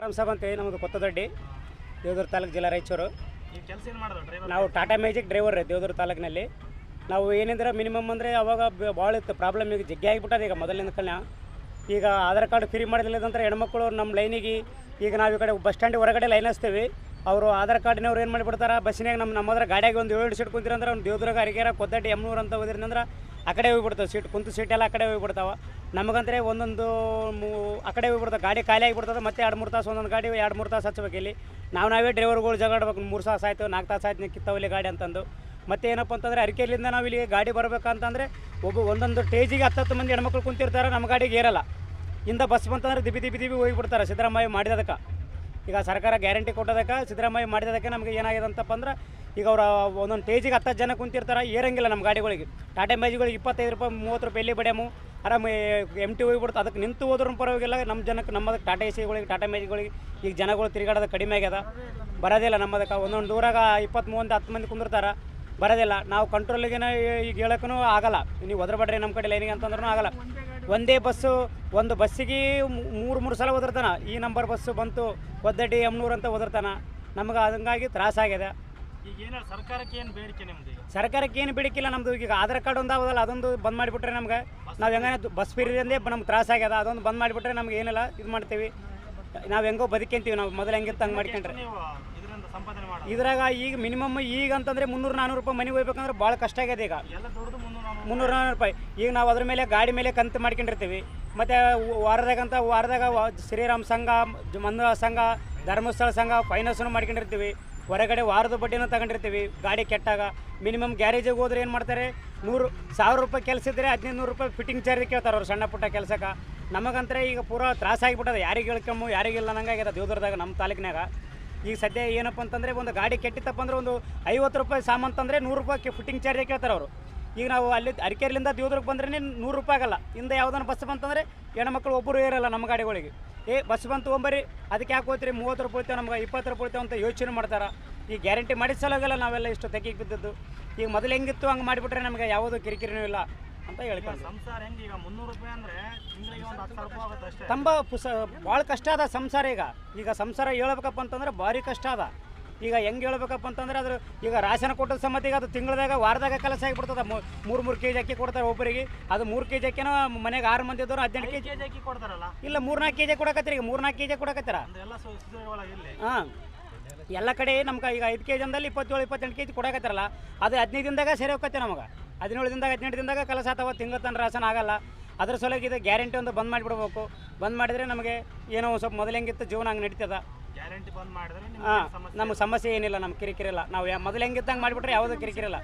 ಆರಾಮ್ ಸಾಬ್ ಅಂತೇಳಿ ನಮ್ಮದು ಕೊತ್ತದೊಡ್ಡಿ ದೇವದುರ್ಗ ತಾಲೂಕು ಜಿಲ್ಲಾ ರಾಯಚೂರು. ನೀವು ಟಾಟಾ ಮ್ಯಾಜಿಕ್ ಡ್ರೈವರ್ ರೀ ದೇವದುರ್ಗ ತಾಲೂಕಿನಲ್ಲಿ. ನಾವು ಏನಿದ್ರೆ ಮಿನಿಮಮ್ ಅಂದರೆ ಅವಾಗ ಭಾಳ ಇತ್ತು ಪ್ರಾಬ್ಲಮ್ ಈಗ ಜಗ್ಗಿ ಆಗಿಬಿಟ್ಟದ ಈಗ ಮೊದಲಿನ ಕಣ ಈಗ ಆಧಾರ್ ಕಾರ್ಡ್ ಫ್ರೀ ಮಾಡಿದಿಲ್ಲದಂದ್ರೆ ಹೆಣ್ಮಕ್ಳು ನಮ್ಮ ಲೈನಿಗೆ ಈಗ ನಾವು ಈ ಕಡೆ ಬಸ್ ಸ್ಟ್ಯಾಂಡ್ ಹೊರಗಡೆ ಲೈನ್ ಹಚ್ತೀವಿ. ಅವರು ಆಧಾರ್ ಕಾರ್ಡಿನವ್ರು ಏನು ಮಾಡಿಬಿಡ್ತಾರೆ? ಬಸ್ಸಿನಾಗ ನಮ್ಮ ನಮ್ಮದ್ರ ಗಾಡಿಯಾಗ ಒಂದು ಏಳು ಸೀಟ್ ಕುಂತಿರಂದ್ರೆ ಅವ್ನು ದೇವದುರ್ಗ ಅರಿಗೆರ ಕೊದ್ದಡ್ಡಿ ಎಮ್ನೂರು ಅಂತ ಹೋದ್ರಿಂದ ಆ ಕಡೆ ಹೋಗ್ಬಿಡ್ತಾವೆ ಸೀಟ್ ಕುಂತು ಸೀಟ್ ಎಲ್ಲ ಆ ಕಡೆ ಹೋಗ್ಬಿಡ್ತಾವೆ. ನಮಗಂದ್ರೆ ಒಂದೊಂದು ಮೂ, ಆ ಕಡೆ ಹೋಗ್ಬಿಡ್ತಾವೆ ಗಾಡಿ ಖಾಲಿ ಆಗಿಬಿಡ್ತದೆ, ಮತ್ತೆ ಎರಡು ಮೂರು ತಾಸು ಒಂದೊಂದು ಗಾಡಿ, ಎರಡು ಮೂರು ತಾಸು ಹಚ್ಬೇಕು ಇಲ್ಲಿ. ನಾವು ನಾವೇ ಡ್ರೈವರ್ಗಳು ಜಗಾಡ್ಬೇಕು ಮೂರು ತಾಸು ಆಯಿತು, ನಾಲ್ಕು ತಾಸು ಆಯ್ತು ಕಿತ್ತವಲ್ಲಿ ಗಾಡಿ ಅಂತಂದು. ಮತ್ತೆ ಏನಪ್ಪ ಅಂತಂದರೆ ಅರಿಕೆಲಿಂದ ನಾವು ಇಲ್ಲಿ ಗಾಡಿ ಬರಬೇಕಂತಂದರೆ ಒಬ್ಬ ಒಂದೊಂದು ಟೇಜಿಗೆ ಹತ್ತತ್ತು ಮಂದಿ ಹೆಣ್ಮಕ್ಳು ಕುಂತಿರ್ತಾರೆ ನಮ್ಮ ಗಾಡಿಗೆ ಏರಲ್ಲ. ಇಂದ ಬಸ್ ಬಂತಂದ್ರೆ ದಿಬಿ ದಿಬಿ ದಿಬಿ ಹೋಗಿಬಿಡ್ತಾರೆ, ಸಿದ್ದರಾಮಯ್ಯ ಮಾಡಿದದಕ್ಕೆ ಈಗ ಸರ್ಕಾರ ಗ್ಯಾರಂಟಿ ಕೊಟ್ಟದಕ್ಕೆ, ಸಿದ್ದರಾಮಯ್ಯ ಮಾಡಿದಕ್ಕೆ ನಮಗೆ ಏನಾಗಿದೆ ಅಂತಪ್ಪ ಅಂದ್ರೆ, ಈಗ ಅವ್ರು ಒಂದೊಂದು ಟೇಜಿಗೆ ಹತ್ತು ಜನ ಕುಂತಿರ್ತಾರೆ, ಏರಂಗಿಲ್ಲ ನಮ್ಮ ಗಾಡಿಗಳಿಗೆ. ಟಾಟಾ ಮೇಜಿಗಳಿಗೆ ಇಪ್ಪತ್ತೈದು ರೂಪಾಯಿ, ಮೂವತ್ತು ರೂಪಾಯಿ ಎಲ್ಲಿ ಬಡ್ಯಾಮು? ಆರಾಮ ಎಂ ಟಿ ಹೋಗ್ಬಿಡ್ತು ಅದಕ್ಕೆ ನಿಂತು ಹೋದ್ರೂ ಪರವಾಗಿಲ್ಲ ನಮ್ಮ ಜನಕ್ಕೆ ನಮ್ಮದಕ್ಕೆ ಟಾಟಾ ಎ ಸಿಗಳಿಗೆ ಟಾಟಾ ಮ್ಯಾಜಿಗಳಿಗೆ ಈಗ ಜನಗಳು ತಿರುಗಾಡೋದು ಕಡಿಮೆ ಆಗ್ಯದ. ಬರೋದಿಲ್ಲ ನಮ್ಮದಕ್ಕೆ, ಒಂದೊಂದು ದೂರಾಗ ಇಪ್ಪತ್ತು ಮೂವತ್ತು ಹತ್ತು ಮಂದಿ ಕುಂದಿರ್ತಾರೆ, ಬರೋದಿಲ್ಲ. ನಾವು ಕಂಟ್ರೋಲಿಗೆ ಈಗ ಹೇಳೋಕ್ಕೂ ಆಗಲ್ಲ. ನೀವು ಒದರಬೇಡ್ರಿ ನಮ್ಮ ಕಡೆ ಲೈನಿಗೆ ಅಂತಂದ್ರೂ ಆಗಲ್ಲ. ಒಂದೇ ಬಸ್ಸು ಒಂದು ಬಸ್ಸಿಗೆ ಮೂರು ಮೂರು ಸಲ ಓದಿರ್ತಾನೆ ಈ ನಂಬರ್ ಬಸ್ಸು ಬಂತು ಒದ್ದಡ್ಡಿ ಎಮ್ನೂರು ಅಂತ ಓದಿರ್ತಾನೆ ನಮ್ಗೆ ಹಂಗಾಗಿ ತ್ರಾಸಾಗಿದೆ ಈಗ ಏನು ಸರ್ಕಾರಕ್ಕೆ ಏನು ಬೇಡಿಕೆ ನಿಮ್ದು ಸರ್ಕಾರಕ್ಕೆ ಏನು ಬಿಡಿಕಿಲ್ಲ ನಮ್ದು. ಈಗ ಆಧಾರ್ ಕಾರ್ಡ್ ಒಂದು ಆಗೋದಲ್ಲ ಅದೊಂದು ಬಂದ್ ಮಾಡಿಬಿಟ್ರೆ ನಮ್ಗೆ. ನಾವು ಹೆಂಗ ಬಸ್ ಫೀರಿಂದೇ ನಮ್ಗೆ ತ್ರಾಸಾಗ್ಯದ ಅದೊಂದು ಬಂದ್ ಮಾಡಿಬಿಟ್ರೆ ನಮ್ಗೆ ಏನಿಲ್ಲ ಇದು ಮಾಡ್ತೀವಿ. ನಾವು ಹೆಂಗೋ ಬದುಕಂತೀವಿ ನಾವು ಮೊದಲು ಹೆಂಗಿತ್ತು ಹಂಗೆ ಮಾಡ್ಕೊಂಡ್ರೆ. ಇದ್ರಾಗ ಈಗ ಮಿನಿಮಮ್ ಈಗ ಅಂತಂದ್ರೆ ಮುನ್ನೂರು ನಾನೂರು ರೂಪಾಯಿ ಮನೆಗೆ ಹೋಗ್ಬೇಕಂದ್ರೆ ಭಾಳ ಕಷ್ಟ ಆಗ್ಯದ ಈಗ. ಮುನ್ನೂರ ನಾನೂರು ರೂಪಾಯಿ. ಈಗ ನಾವು ಅದ್ರ ಮೇಲೆ ಗಾಡಿ ಮೇಲೆ ಕಂತು ಮಾಡ್ಕೊಂಡಿರ್ತೀವಿ. ಮತ್ತು ವಾರದಾಗಂತ ವಾರದಾಗ ಶ್ರೀರಾಮ್ ಸಂಘ ಮಂದ ಸಂಘ ಧರ್ಮಸ್ಥಳ ಸಂಘ ಫೈನಾನ್ಸನ್ನು ಮಾಡ್ಕೊಂಡಿರ್ತೀವಿ. ಹೊರಗಡೆ ವಾರದ ಬಡ್ಡಿನೂ ತಗೊಂಡಿರ್ತೀವಿ ಗಾಡಿ ಕೆಟ್ಟಾಗ. ಮಿನಿಮಮ್ ಗ್ಯಾರೇಜಿಗೆ ಹೋದ್ರೆ ಏನು ಮಾಡ್ತಾರೆ? ನೂರು ಸಾವಿರ ರೂಪಾಯಿ ಕೆಲಸ ಇದ್ದರೆ ಹದಿನೈದು ನೂರು ರೂಪಾಯಿ ಫಿಟ್ಟಿಂಗ್ ಚಾರ್ಜ್ ಕೇಳ್ತಾರೆ ಅವ್ರು ಸಣ್ಣ ಪುಟ್ಟ ಕೆಲಸಕ್ಕೆ. ನಮಗಂತರೆ ಈಗ ಪೂರಾ ತ್ರಾಸಾಗಿಬಿಟ್ಟದ ಯಾರಿಗೆ ಹೇಳ್ಕೊಂಬು ಯಾರಿಗಿಲ್ಲ ಆಗ್ಯದ ದೇವದುರ್ಗದಾಗ ನಮ್ಮ ತಾಲೂಕಿನಾಗ ಈಗ ಸದ್ಯ ಏನಪ್ಪ ಅಂತಂದರೆ ಒಂದು ಗಾಡಿ ಕೆಟ್ಟಿತ್ತಪ್ಪ ಅಂದ್ರೆ ಒಂದು ಐವತ್ತು ರೂಪಾಯಿ ಸಾಮಾನು ತಂದರೆ ನೂರು ರೂಪಾಯಿ ಫಿಟ್ಟಿಂಗ್ ಚಾರ್ಜ್ ಕೇಳ್ತಾರೆ ಅವರು. ಈಗ ನಾವು ಅಲ್ಲಿ ಅರಿಕೆರಿಲಿಂದ ದೇವ್ರಿಗೆ ಬಂದ್ರೆ ನೂರು ರೂಪಾಯಿ ಆಗಲ್ಲ. ಹಿಂದೆ ಯಾವುದನ್ನ ಬಸ್ ಬಂತಂದರೆ ಹೆಣ್ಮಕ್ಳು ಒಬ್ಬರು ಇರಲ್ಲ ನಮ್ಮ ಗಾಡಿಗಳಿಗೆ. ಏ ಬಸ್ ಬಂತು ಒಂಬರಿ ಅದಕ್ಕೆ ಯಾಕೆ ಹೋಗ್ತೀರಿ ಮೂವತ್ತು ರೂಪಾಯಿ ಹೋಗ್ತೇವೆ ನಮ್ಗೆ ಇಪ್ಪತ್ತು ರೂಪಾಯಿ ಹೋಗ್ತೇವೆ ಅಂತ ಯೋಚನೆ ಮಾಡ್ತಾರೆ. ಈ ಗ್ಯಾರಂಟಿ ಮಾಡಿಸಲಾಗಲ್ಲ ನಾವೆಲ್ಲ ಇಷ್ಟು ತೆಗಿಗೆ ಬಿದ್ದದ್ದು. ಈಗ ಮೊದಲು ಹೆಂಗಿತ್ತು ಹಂಗೆ ಮಾಡಿಬಿಟ್ರೆ ನಮಗೆ ಯಾವುದೂ ಕಿರಿಕಿರಿನೂ ಇಲ್ಲ. ಅಂತ ಈಗ ಹೇಳ್ಕೊಂಡು ಸಂಸಾರ ಹೆಂಗೆ ಈಗ ಮುನ್ನೂರು ರೂಪಾಯಿ ಅಂದ್ರೆ ತಿಂಗಳಿಗೆ ಒಂದು ಹತ್ತು ಸಾವಿರ ರೂಪಾಯಿ ಆಗುತ್ತೆ ಅಷ್ಟೇ. ತುಂಬ ಪುಸ ಭಾಳ ಕಷ್ಟ ಅದ ಸಂಸಾರ ಈಗ. ಈಗ ಸಂಸಾರ ಹೇಳ್ಬೇಕಪ್ಪ ಅಂತಂದ್ರೆ ಭಾರಿ ಕಷ್ಟ ಅದ. ಈಗ ಹೆಂಗೆ ಹೇಳ್ಬೇಕಪ್ಪ ಅಂತಂದ್ರೆ ಅದ್ರ ಈಗ ರಾಶನ ಕೊಟ್ಟದ ಸಮ್ಮತಿಗೆ ಅದು ತಿಂಗಳದಾಗ ವಾರದಾಗ ಕೆಲಸ ಆಗಿಬಿಡ್ತದ. ಮೂರು ಮೂರು ಕೆ ಜಿ ಅಕ್ಕಿ ಕೊಡ್ತಾರೆ ಒಬ್ಬರಿಗೆ. ಅದು ಮೂರು ಕೆ ಜಿ ಅಕ್ಕಿನ ಮನೆಗೆ ಆರು ಮಂದಿ ಇದ್ದವ್ರು ಹದಿನೆಂಟು ಕೆ ಜಿ ಅಕ್ಕಿ ಕೊಡ್ತಾರಲ್ಲ? ಇಲ್ಲ ಮೂರ್ನಾಲ್ಕು ಕೆ ಜಿ ಕೊಡಕತ್ತೀರಿ ಈಗ ಮೂರ್ನಾಲ್ಕು ಕೆ ಜಿ ಕೊಡಕತ್ತೀರ ಹಾಂ. ಎಲ್ಲ ಕಡೆ ನಮ್ಗೆ ಈಗ ಐದು ಕೆ ಜಿ ಅಂದಲ್ಲಿ ಇಪ್ಪತ್ತೇಳು ಇಪ್ಪತ್ತೆಂಟು ಕೆ ಜಿ ಕೊಡಕತ್ತಾರಲ್ಲ ಅದು ಹದಿನೈದು ದಿನದಾಗ ಸೇರಿ ಹೋಗತ್ತೆ ನಮಗೆ. ಹದಿನೇಳು ದಿನದಾಗ ಹದಿನೆಂಟು ದಿನದಾಗ ಕಲಸ ಅಥವಾ ತಿಂಗಳ ತನ ರಾಸನ ಆಗಲ್ಲ. ಅದ್ರ ಸಲುವಾಗಿ ಇದು ಗ್ಯಾರಂಟಿ ಒಂದು ಬಂದ್ ಮಾಡಿಬಿಡ್ಬೇಕು. ಬಂದ್ ಮಾಡಿದರೆ ನಮಗೆ ಏನೋ ಒಂದು ಸ್ವಲ್ಪ ಮೊದಲು ಹೆಂಗಿತ್ತು ಜೀವನ ಹಂಗೆ ನಡೀತದ. ಗ್ಯಾರಂಟಿ ಬಂದ್ ಮಾಡಿದ್ರೆ ಹಾಂ ನಮ್ಮ ಸಮಸ್ಯೆ ನಮಗೆ ಸಮಸ್ಯೆ ಏನಿಲ್ಲ ನಮ್ಮ ಕಿರಿಕಿರಿಲ್ಲ ನಾವು ಮೊದಲು ಹೆಂಗಿದ್ದಂಗೆ ಮಾಡಿಬಿಟ್ರೆ ಯಾವುದೂ ಕಿರಿಕಿರಿಲ್ಲ